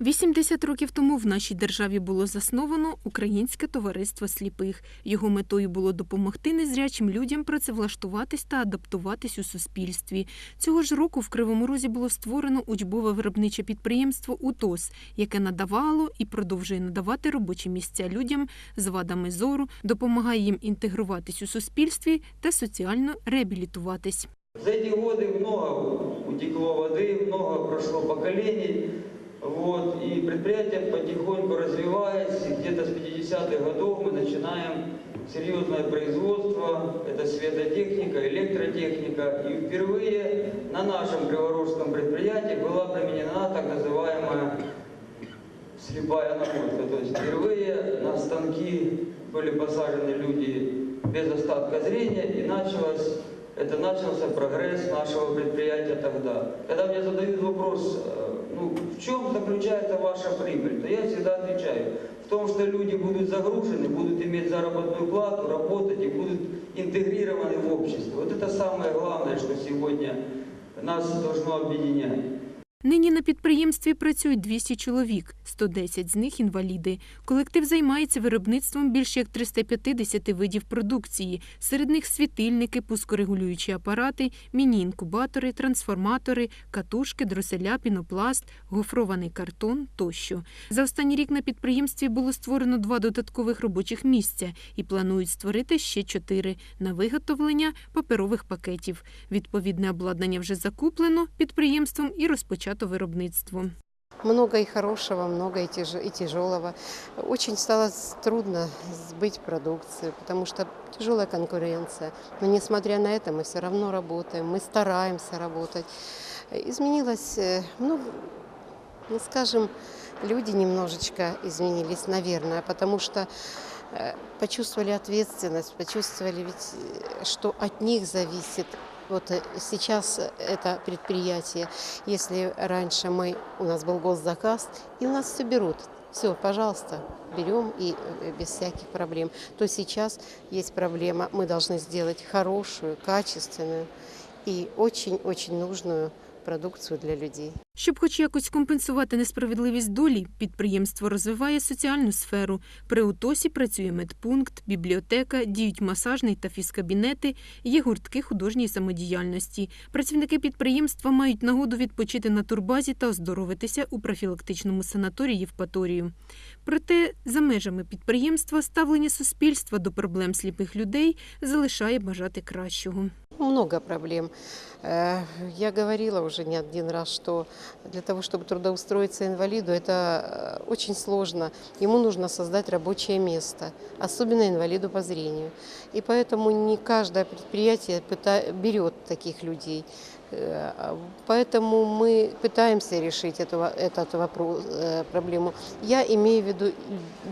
80 років тому в нашій державі було засновано Українське товариство сліпих. Його метою було допомогти незрячим людям працевлаштуватись та адаптуватись у суспільстві. Цього ж року в Кривому Розі було створено учбове виробниче підприємство УТОС, яке надавало і продовжує надавати робочі місця людям з вадами зору, допомагає їм інтегруватись у суспільстві та соціально реабілітуватись. За эти годы много утекло воды, много прошло поколений. Вот, и предприятие потихоньку развиваясь, и где-то с 50-х годов мы начинаем серьезное производство. Это светотехника, электротехника. И впервые на нашем Криворожском предприятии была применена так называемая слепая наводка. То есть впервые на станки были посажены люди без остатка зрения, и началось, это начался прогресс нашего предприятия тогда. Когда мне задают вопрос, э, ну, в чем заключается ваша прибыль, то я всегда отвечаю, в том, что люди будут загружены, будут иметь заработную плату, работать и будут интегрированы в общество. Вот это самое главное, что сегодня нас должно объединять. Нині на підприємстві працюють 200 чоловік, 110 з них інваліди. Колектив займається виробництвом більш як 350 видів продукції. Серед них світильники, пускорегулюючі апарати, міні-інкубатори, трансформатори, катушки, дроселя, пінопласт, гофрований картон тощо. За останній рік на підприємстві було створено два додаткових робочих місця і планують створити ще чотири на виготовлення паперових пакетів. Відповідне обладнання вже закуплено підприємством і розпочато виробництво. Много и хорошего, много и, и тяжелого. Очень стало трудно сбыть продукцию, потому что тяжелая конкуренция. Но несмотря на это, мы все равно работаем, мы стараемся работать. Изменилось, э, ну, ну, скажем, люди немножечко изменились, наверное, потому что э, почувствовали ответственность, почувствовали ведь, э, что от них зависит вот э, сейчас это предприятие. Если раньше мы, у нас был госзаказ, и у нас все берут, все, пожалуйста, берем и э, без всяких проблем, то сейчас есть проблема, мы должны сделать хорошую, качественную и очень-очень нужную продукцию для людей. Щоб хоч якось компенсувати несправедливість долі, підприємство розвиває соціальну сферу. При УТОСі працює медпункт, бібліотека, діють масажний та фізкабінети, є гуртки художньої самодіяльності. Працівники підприємства мають нагоду відпочити на турбазі та оздоровитися у профілактичному санаторії Євпаторію. Проте за межами підприємства ставлення суспільства до проблем сліпих людей залишає бажати кращого. Много проблем. Э, Я говорила уже не один раз, что для того, чтобы трудоустроиться инвалиду, это э, очень сложно. Ему нужно создать рабочее место, особенно инвалиду по зрению. И поэтому не каждое предприятие пыта- берет таких людей. Э, а Поэтому мы пытаемся решить эту, этот вопрос, э, проблему. Я имею в виду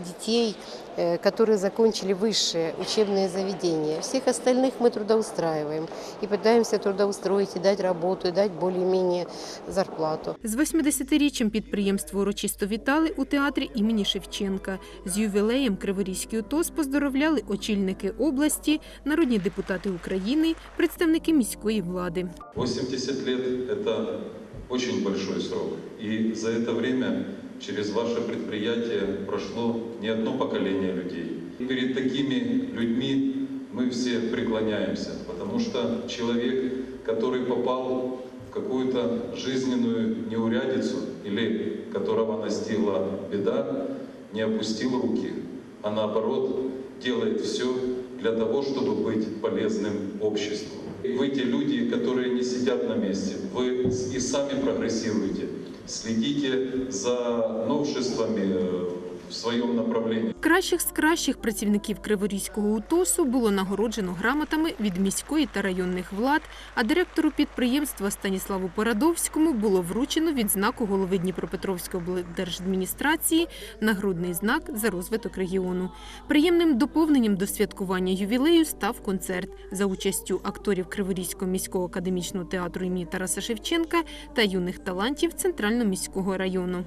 детей, э, которые закончили высшие учебные заведения. Всех остальных мы трудоустраиваем и пытаемся трудоустроить и дать работу, и дать более-менее зарплату. З 80-річчям підприємство урочисто вітали у театрі імені Шевченка. З ювілеєм Криворізький УТОС поздоровляли очільники області, народні депутати України, представники міської влади. 80 лет – это очень большой срок. И за это время через ваше предприятие прошло не одно поколение людей. И перед такими людьми мы все преклоняемся, потому что человек, который попал в какую-то жизненную неурядицу или которого настигла беда, не опустил руки, а наоборот делает все для того, чтобы быть полезным обществу. Вы те люди, которые не сидят на месте, вы и сами прогрессируете. Следите за новшествами э, в своем направлении. Кращих з кращих працівників Криворізького УТОСу було нагороджено грамотами від міської та районних влад, а директору підприємства Станіславу Порадовському було вручено відзнаку голови Дніпропетровської облдержадміністрації нагрудний знак за розвиток регіону. Приємним доповненням до святкування ювілею став концерт за участю акторів Криворізького міського академічного театру імені Тараса Шевченка та юних талантів Центрально-міського району.